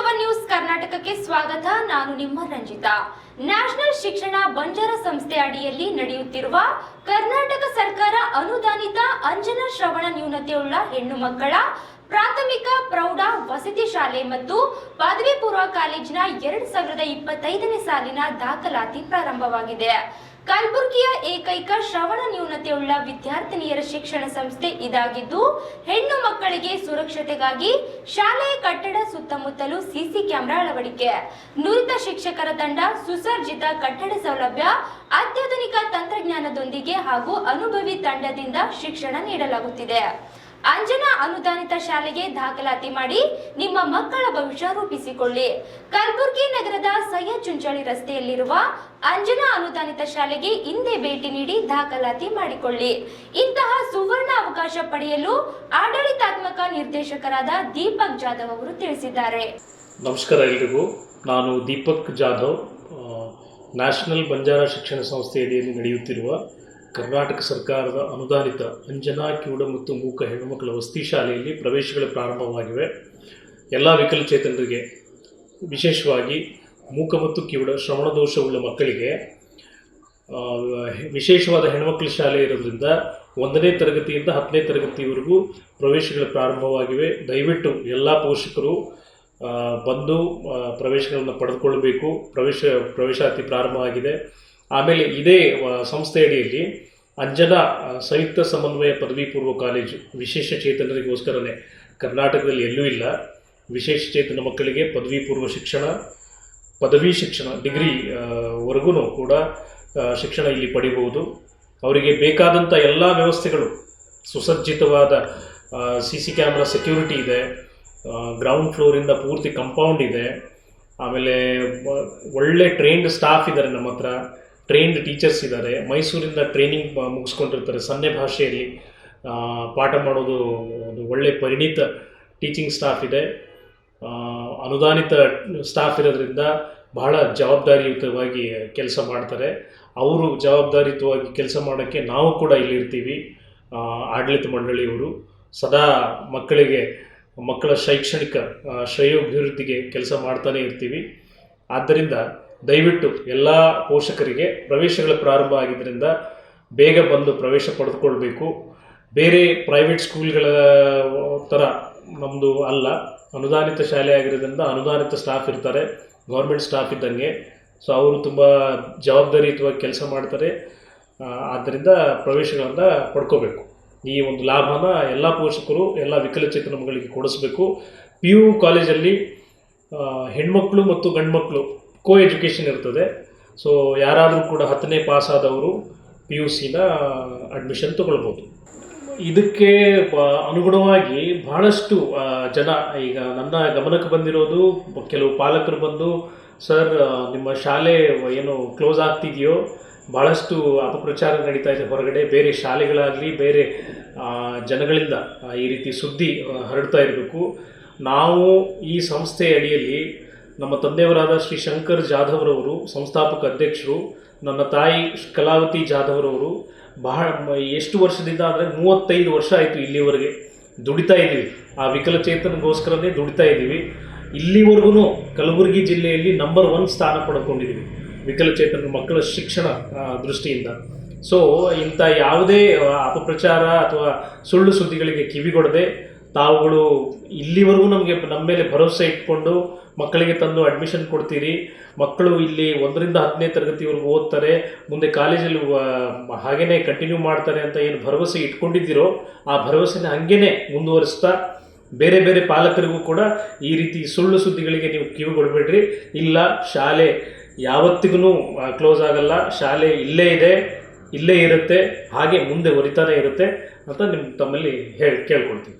Seven news ಕರ್ನಾಟಕಕ್ಕೆ ಸ್ವಾಗತ. ನಾನು ನಿಮ್ಮ ರಂಜಿತಾ. ನ್ಯಾಷನಲ್ ಶಿಕ್ಷಣ ಬಂಜಾರ ಸಂಸ್ಥೆ ಅಡಿಯಲ್ಲಿ ನಡೆಯುತ್ತಿರುವ ಕರ್ನಾಟಕ ಸರ್ಕಾರ ಅನುದಾನಿತ ಅಂಜನಾ ಶ್ರವಣ ನ್ಯೂನತೆಯುಳ್ಳ ಹೆಣ್ಣು ಮಕ್ಕಳ ಪ್ರಾಥಮಿಕ, ಪ್ರೌಢ, ವಸತಿ ಶಾಲೆ ಮತ್ತು ಪದವಿ ಪೂರ್ವ ಕಾಲೇಜಿನ ಎರಡ್ ಸಾವಿರದ ಇಪ್ಪತ್ತೈದನೇ ಸಾಲಿನ ದಾಖಲಾತಿ ಪ್ರಾರಂಭವಾಗಿದೆ. ಕಲಬುರಗಿಯ ಏಕೈಕ ಶ್ರವಣ ನ್ಯೂನತೆಯುಳ್ಳ ವಿದ್ಯಾರ್ಥಿನಿಯರ ಶಿಕ್ಷಣ ಸಂಸ್ಥೆ ಇದಾಗಿದ್ದು, ಹೆಣ್ಣು ಮಕ್ಕಳಿಗೆ ಸುರಕ್ಷತೆಗಾಗಿ ಶಾಲೆಯ ಕಟ್ಟಡ ಸುತ್ತಮುತ್ತಲು ಸಿಸಿ ಕ್ಯಾಮೆರಾ ಅಳವಡಿಕೆ. ನುರಿತ ಶಿಕ್ಷಕರ ತಂಡ ಸುಸರ್ಜಿತ ಕಟ್ಟಡ ಸೌಲಭ್ಯ, ಅತ್ಯಾಧುನಿಕ ತಂತ್ರಜ್ಞಾನದೊಂದಿಗೆ ಹಾಗೂ ಅನುಭವಿ ತಂಡದಿಂದ ಶಿಕ್ಷಣ ನೀಡಲಾಗುತ್ತಿದೆ. ಅಂಜನಾ ಅನುದಾನಿತ ಶಾಲೆಗೆ ದಾಖಲಾತಿ ಮಾಡಿ ನಿಮ್ಮ ಮಕ್ಕಳ ಭವಿಷ್ಯ ರೂಪಿಸಿಕೊಳ್ಳಿ. ಕಲಬುರಗಿ ನಗರದ ಸಯ್ಯ ಚುಂಚಳಿ ರಸ್ತೆಯಲ್ಲಿರುವ ಅಂಜನಾ ಅನುದಾನಿತ ಶಾಲೆಗೆ ಹಿಂದೆ ಭೇಟಿ ನೀಡಿ ದಾಖಲಾತಿ ಮಾಡಿಕೊಳ್ಳಿ. ಇಂತಹ ಸುವರ್ಣ ಅವಕಾಶ ಪಡೆಯಲು ಆಡಳಿತಾತ್ಮಕ ನಿರ್ದೇಶಕರಾದ ದೀಪಕ್ ಜಾಧವ್ ಅವರು ತಿಳಿಸಿದ್ದಾರೆ. ನಮಸ್ಕಾರ ಎಲ್ರಿಗೂ. ನಾನು ದೀಪಕ್ ಜಾಧವ್ ನ್ಯಾಷನಲ್ ಬಂಜಾರ ಶಿಕ್ಷಣ ಸಂಸ್ಥೆಯಲ್ಲಿ ನಡೆಯುತ್ತಿರುವ ಕರ್ನಾಟಕ ಸರ್ಕಾರದ ಅನುದಾನಿತ ಅಂಜನಾ ಕಿವುಡ ಮತ್ತು ಮೂಕ ಹೆಣ್ಣುಮಕ್ಕಳ ವಸತಿ ಶಾಲೆಯಲ್ಲಿ ಪ್ರವೇಶಗಳು ಪ್ರಾರಂಭವಾಗಿವೆ. ಎಲ್ಲ ವಿಕಲಚೇತನರಿಗೆ ವಿಶೇಷವಾಗಿ ಮೂಕ ಮತ್ತು ಕಿವುಡ ಶ್ರವಣದೋಷವುಳ್ಳ ಮಕ್ಕಳಿಗೆ ಆ, ವಿಶೇಷವಾದ ಹೆಣ್ಮಕ್ಳ ಶಾಲೆ ಇರೋದ್ರಿಂದ ಒಂದನೇ ತರಗತಿಯಿಂದ ಹತ್ತನೇ ತರಗತಿವರೆಗೂ ಪ್ರವೇಶಗಳು ಪ್ರಾರಂಭವಾಗಿವೆ. ದಯವಿಟ್ಟು ಎಲ್ಲ ಪೋಷಕರು ಬಂದು ಪ್ರವೇಶಗಳನ್ನು ಪಡೆದುಕೊಳ್ಳಬೇಕು. ಪ್ರವೇಶ ಪ್ರವೇಶಾತಿ ಪ್ರಾರಂಭ ಆಗಿದೆ. ಆಮೇಲೆ ಇದೇ ಸಂಸ್ಥೆಯಡಿಯಲ್ಲಿ ಅಂಜನ ಸಂಯುಕ್ತ ಸಮನ್ವಯ ಪದವಿ ಪೂರ್ವ ಕಾಲೇಜು, ವಿಶೇಷ ಚೇತನರಿಗೋಸ್ಕರನೇ ಕರ್ನಾಟಕದಲ್ಲಿ ಎಲ್ಲೂ ಇಲ್ಲ. ವಿಶೇಷ ಚೇತನ ಮಕ್ಕಳಿಗೆ ಪದವಿ ಪೂರ್ವ ಶಿಕ್ಷಣ, ಪದವಿ ಶಿಕ್ಷಣ, ಡಿಗ್ರಿ ವರೆಗೂ ಕೂಡ ಶಿಕ್ಷಣ ಇಲ್ಲಿ ಪಡಿಬಹುದು. ಅವರಿಗೆ ಬೇಕಾದಂಥ ಎಲ್ಲ ವ್ಯವಸ್ಥೆಗಳು, ಸುಸಜ್ಜಿತವಾದ ಸಿ ಸಿ ಕ್ಯಾಮ್ರಾ ಸೆಕ್ಯೂರಿಟಿ ಇದೆ ಗ್ರೌಂಡ್ ಫ್ಲೋರಿಂದ ಪೂರ್ತಿ ಕಂಪೌಂಡ್ ಇದೆ. ಆಮೇಲೆ ಒಳ್ಳೆ ಟ್ರೈನ್ಡ್ ಸ್ಟಾಫ್ ಇದ್ದಾರೆ ನಮ್ಮ ಹತ್ರ. ಟ್ರೈನ್ಡ್ ಟೀಚರ್ಸ್ ಇದ್ದಾರೆ. ಮೈಸೂರಿಂದ ಟ್ರೈನಿಂಗ್ ಮುಗಿಸ್ಕೊಂಡಿರ್ತಾರೆ. ಸನ್ನೆ ಭಾಷೆಯಲ್ಲಿ ಪಾಠ ಮಾಡೋದು ಒಂದು ಒಳ್ಳೆ ಪರಿಣಿತ ಟೀಚಿಂಗ್ ಸ್ಟಾಫ್ ಇದೆ. ಅನುದಾನಿತ ಸ್ಟಾಫ್ ಇರೋದ್ರಿಂದ ಬಹಳ ಜವಾಬ್ದಾರಿಯುತವಾಗಿ ಕೆಲಸ ಮಾಡ್ತಾರೆ. ಅವರು ಜವಾಬ್ದಾರಿಯುತವಾಗಿ ಕೆಲಸ ಮಾಡೋಕ್ಕೆ ನಾವು ಕೂಡ ಇಲ್ಲಿರ್ತೀವಿ. ಆಡಳಿತ ಮಂಡಳಿಯವರು ಸದಾ ಮಕ್ಕಳಿಗೆ, ಮಕ್ಕಳ ಶೈಕ್ಷಣಿಕ ಶ್ರೇಯೋಭಿವೃದ್ಧಿಗೆ ಕೆಲಸ ಮಾಡ್ತಾನೇ ಇರ್ತೀವಿ. ಆದ್ದರಿಂದ ದಯವಿಟ್ಟು ಎಲ್ಲ ಪೋಷಕರಿಗೆ ಪ್ರವೇಶಗಳು ಪ್ರಾರಂಭ ಆಗಿದ್ದರಿಂದ ಬೇಗ ಬಂದು ಪ್ರವೇಶ ಪಡೆದುಕೊಳ್ಬೇಕು. ಬೇರೆ ಪ್ರೈವೇಟ್ ಸ್ಕೂಲ್ಗಳ ಥರ ನಮ್ಮದು ಅಲ್ಲ. ಅನುದಾನಿತ ಶಾಲೆ ಆಗಿರೋದ್ರಿಂದ ಅನುದಾನಿತ ಸ್ಟಾಫ್ ಇರ್ತಾರೆ. ಗೌರ್ಮೆಂಟ್ ಸ್ಟಾಫ್ ಇದ್ದಂಗೆ. ಸೊ ಅವರು ತುಂಬ ಜವಾಬ್ದಾರಿಯುತವಾಗಿ ಕೆಲಸ ಮಾಡ್ತಾರೆ. ಆದ್ದರಿಂದ ಪ್ರವೇಶಗಳನ್ನು ಪಡ್ಕೋಬೇಕು. ಈ ಒಂದು ಲಾಭನ ಎಲ್ಲ ಪೋಷಕರು, ಎಲ್ಲ ವಿಕಲಚೇತನ ಮಗಳಿಗೆ ಕೊಡಿಸ್ಬೇಕು ಪಿ ಯು ಕಾಲೇಜಲ್ಲಿ ಹೆಣ್ಮಕ್ಳು ಮತ್ತು ಗಂಡ್ಮಕ್ಳು ಕೋ ಎಜುಕೇಷನ್ ಇರ್ತದೆ. ಸೊ ಯಾರಾದರೂ ಕೂಡ ಹತ್ತನೇ ಪಾಸ್ ಆದವರು ಪಿ ಯು ಸಿನ ಅಡ್ಮಿಷನ್ ತಗೊಳ್ಬೋದು. ಇದಕ್ಕೆ ಅನುಗುಣವಾಗಿ ಬಹಳಷ್ಟು ಜನ, ಈಗ ನನ್ನ ಗಮನಕ್ಕೆ ಬಂದಿರೋದು, ಕೆಲವು ಪಾಲಕರು ಬಂದು, ಸರ್ ನಿಮ್ಮ ಶಾಲೆ ಏನು ಕ್ಲೋಸ್ ಆಗ್ತಿದೆಯೋ? ಭಾಳಷ್ಟು ಅಪಪ್ರಚಾರ ನಡೀತಾ ಇದೆ ಹೊರಗಡೆ. ಬೇರೆ ಶಾಲೆಗಳಾಗಲಿ, ಬೇರೆ ಜನಗಳಿಂದ ಈ ರೀತಿ ಸುದ್ದಿ ಹರಡ್ತಾ ಇರಬೇಕು. ನಾವು ಈ ಸಂಸ್ಥೆಯ ಅಡಿಯಲ್ಲಿ ನಮ್ಮ ತಂದೆಯವರಾದ ಶ್ರೀ ಶಂಕರ್ ಜಾಧವ್ರವರು, ಸಂಸ್ಥಾಪಕ ಅಧ್ಯಕ್ಷರು, ನನ್ನ ತಾಯಿ ಕಲಾವತಿ ಜಾಧವ್ರವರು, ಬಹಳ ಎಷ್ಟು ವರ್ಷದಿಂದ ಅಂದರೆ ಮೂವತ್ತೈದು ವರ್ಷ ಆಯಿತು ಇಲ್ಲಿವರೆಗೆ ದುಡಿತಾ ಇದ್ದೀವಿ. ಆ ವಿಕಲಚೇತನಗೋಸ್ಕರನೇ ದುಡಿತಾ ಇದ್ದೀವಿ. ಇಲ್ಲಿವರೆಗೂ ಕಲಬುರಗಿ ಜಿಲ್ಲೆಯಲ್ಲಿ ನಂಬರ್ ಒನ್ ಸ್ಥಾನ ಪಡ್ಕೊಂಡಿದ್ದೀವಿ ವಿಕಲಚೇತನ ಮಕ್ಕಳ ಶಿಕ್ಷಣ ದೃಷ್ಟಿಯಿಂದ. ಸೊ ಇಂಥ ಯಾವುದೇ ಅಪಪ್ರಚಾರ ಅಥವಾ ಸುಳ್ಳು ಸುದ್ದಿಗಳಿಗೆ ಕಿವಿಗೊಡದೆ ತಾವುಗಳು ಇಲ್ಲಿವರೆಗೂ ನಮಗೆ ನಮ್ಮ ಮೇಲೆ ಭರವಸೆ ಇಟ್ಕೊಂಡು ಮಕ್ಕಳಿಗೆ ತಂದು ಅಡ್ಮಿಷನ್ ಕೊಡ್ತೀರಿ. ಮಕ್ಕಳು ಇಲ್ಲಿ ಒಂದರಿಂದ ಹತ್ತನೇ ತರಗತಿವರೆಗೂ ಓದ್ತಾರೆ. ಮುಂದೆ ಕಾಲೇಜಲ್ಲಿ ಹಾಗೇನೆ ಕಂಟಿನ್ಯೂ ಮಾಡ್ತಾರೆ ಅಂತ ಏನು ಭರವಸೆ ಇಟ್ಕೊಂಡಿದ್ದೀರೋ ಆ ಭರವಸೆನ ಹಂಗೇನೆ ಮುಂದುವರಿಸ್ತಾ ಬೇರೆ ಬೇರೆ ಪಾಲಕರಿಗೂ ಕೂಡ ಈ ರೀತಿ ಸುಳ್ಳು ಸುದ್ದಿಗಳಿಗೆ ನೀವು ಕಿವಿಗೊಡ್ಬೇಡ್ರಿ ಇಲ್ಲ, ಶಾಲೆ ಯಾವತ್ತಿಗೂ ಕ್ಲೋಸ್ ಆಗಲ್ಲ. ಶಾಲೆ ಇಲ್ಲೇ ಇದೆ, ಇಲ್ಲೇ ಇರುತ್ತೆ, ಹಾಗೆ ಮುಂದೆ ಹೊರಿತಾನೆ ಇರುತ್ತೆ ಅಂತ ನಿಮ್ಮ ತಮ್ಮಲ್ಲಿ ಹೇಳಿ ಕೇಳ್ಕೊಳ್ತೀವಿ